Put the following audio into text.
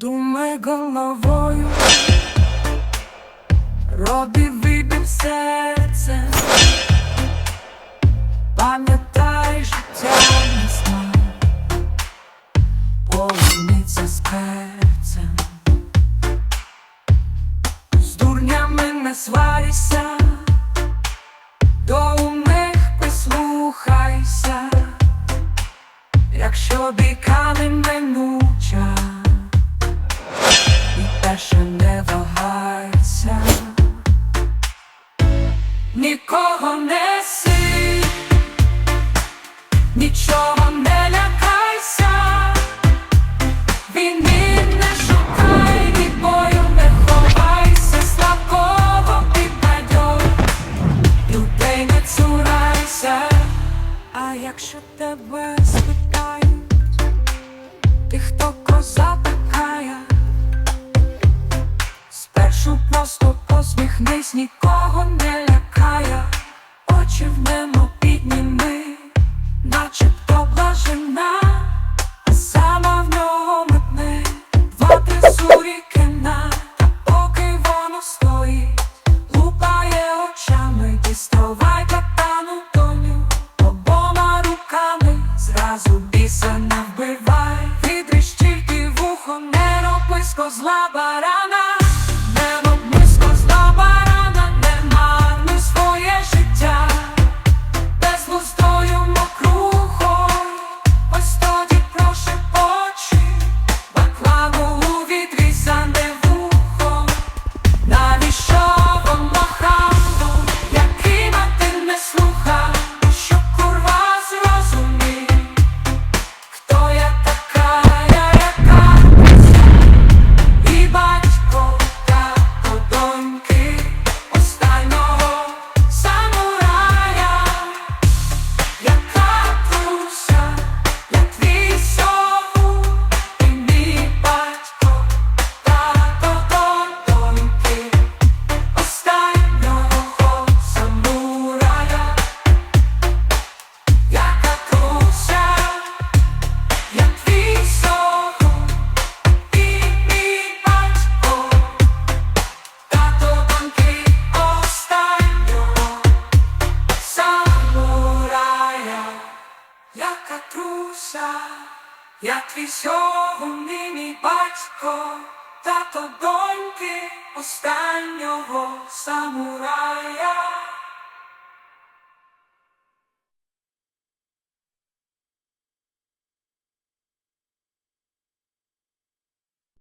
Думай головою, робі вибір серце, пам'ятай життя сна, полуниця з перцем, з дурнями не сварися, нікого не си, нічого не лякайся, війни не шукай, від бою не ховайся, слабкого підбадьор, людей не цурайся, а якщо тебе спитають, ти хто коза такая? Спершу просто посміхнись, нікого не лякає, очі в небо підніми, начебто блажена, сама в нього метне, два-три сурікина, та поки воно стоїть, лупає очами, діставай катану доню, обома руками, зразу біса не вбивай, відріж тільки вухо, не роби з козла барана. Труся, я твій сьогодні мій батько, тато доньки останнього самурая.